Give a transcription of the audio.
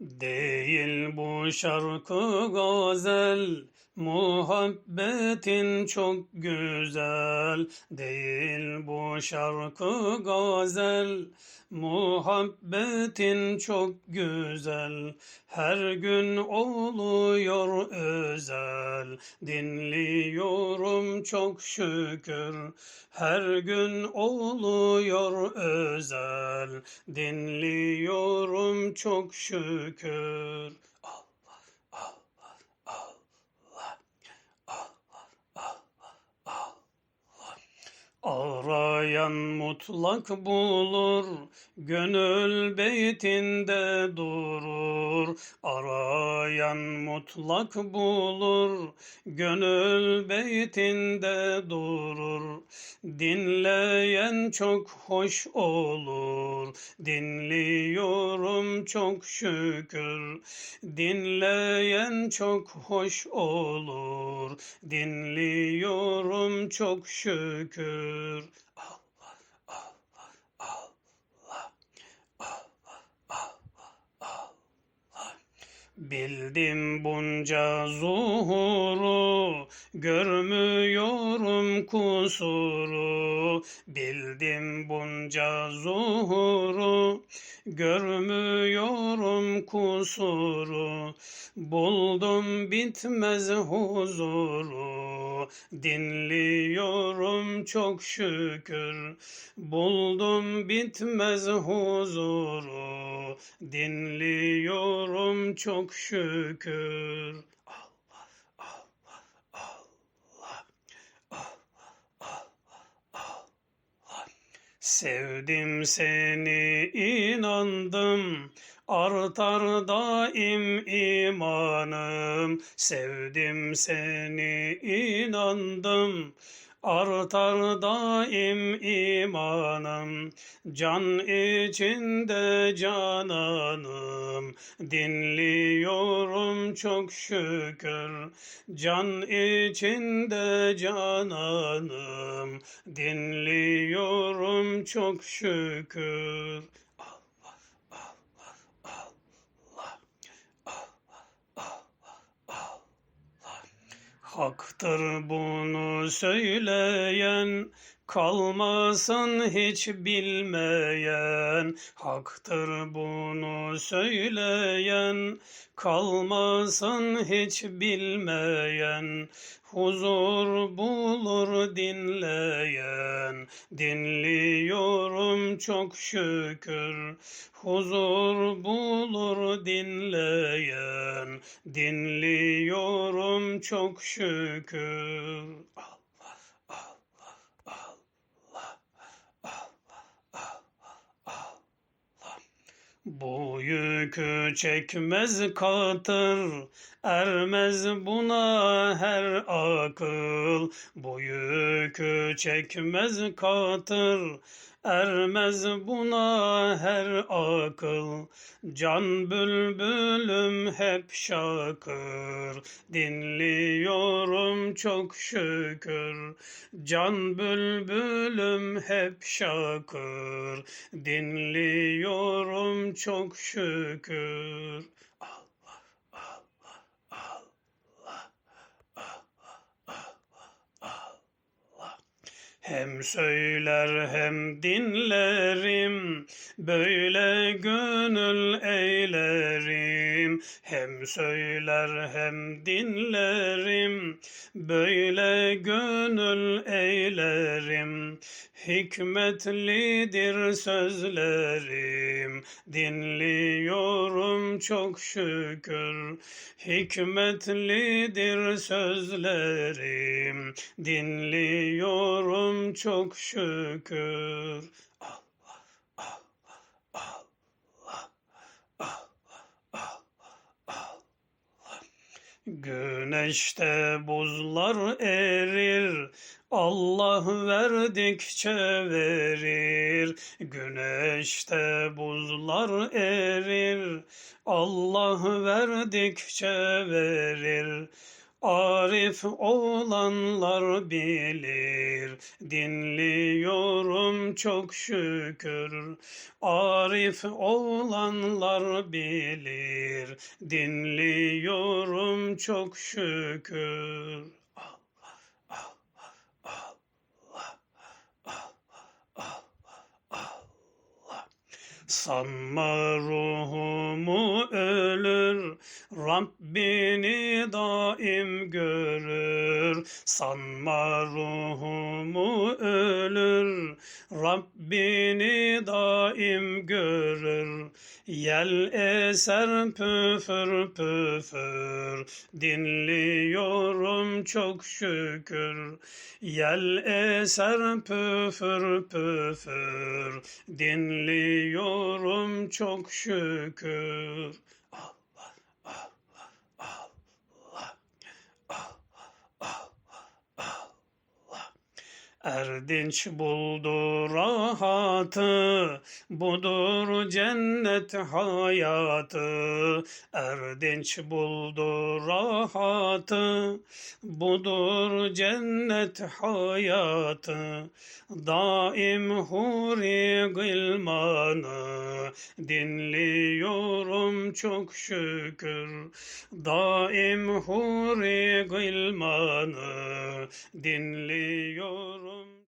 Değil bu şarkı gazel, muhabbetin çok güzel. Değil bu şarkı gazel, muhabbetin çok güzel. Her gün oluyor özel, dinliyorum çok şükür. Her gün oluyor özel, dinliyorum çok şükür. Allah, Allah, Allah, Allah, Allah, Allah. Arayan mutlak bulur, gönül beytinde durur. Arayan mutlak bulur, gönül beytinde durur. Dinleyen çok hoş olur, dinliyorum çok şükür. Dinleyen çok hoş olur, dinliyorum çok şükür. Allah, Allah, Allah, Allah, Allah, Allah. Bildim bunca zuhuru, görmüyorum kusuru. Bildim bunca zuhuru, görmüyorum kusuru. Buldum bitmez huzuru, dinliyorum çok şükür. Buldum bitmez huzuru, dinliyorum çok şükür. Allah, Allah, Allah, Allah, Allah, Allah. Sevdim seni artar daim imanım sevdim seni inandım. Artar daim imanım can içinde cananım. Dinliyorum çok şükür can içinde cananım. Dinliyorum çok şükür Allah Allah Allah Allah Allah Allah Haktır bunu söyleyen, kalmasın hiç bilmeyen. Haktır bunu söyleyen, kalmasın hiç bilmeyen. Huzur bulur dinleyen, dinliyorum çok şükür. Huzur bulur dinleyen, dinliyorum çok şükür. Allah, Allah, Allah, Allah, Allah, Allah. Bu yükü çekmez katır, ermez buna her akıl. Bu yükü çekmez katır, ermez buna her akıl. Can bülbülüm hep şakır, dinliyorum çok şükür. Can bülbülüm hep şakır, dinliyorum çok şükür. Allah, Allah, Allah, Allah, Allah, Allah. Hem söyler hem dinlerim, böyle gönül eylerim. Hem söyler hem dinlerim, böyle gönül eylerim. Hikmetlidir sözlerim, dinliyorum çok şükür. Hikmetlidir sözlerim, dinliyorum çok şükür. Güneşte buzlar erir, Allah verdikçe verir. Güneşte buzlar erir, Allah verdikçe verir. Arif olanlar bilir, dinliyorum çok şükür. Arif olanlar bilir, dinliyorum çok şükür. Allah, Allah, Allah, Allah, Allah. Sanma ruhumu ölür, Rabbini daim görür. Sanma ruhumu ölür, Rabbini daim. Yel eser püfür püfür, dinliyorum çok şükür. Yel eser püfür püfür, dinliyorum çok şükür. Allah, Allah, Allah, Allah, Allah, Allah. Erdinç buldu rahatı, budur cennet hayatı. Erdinç buldu rahatı, budur cennet hayatı. Daim huri gılmanı, dinliyorum çok şükür. Daim huri gılmanı, dinliyorum. um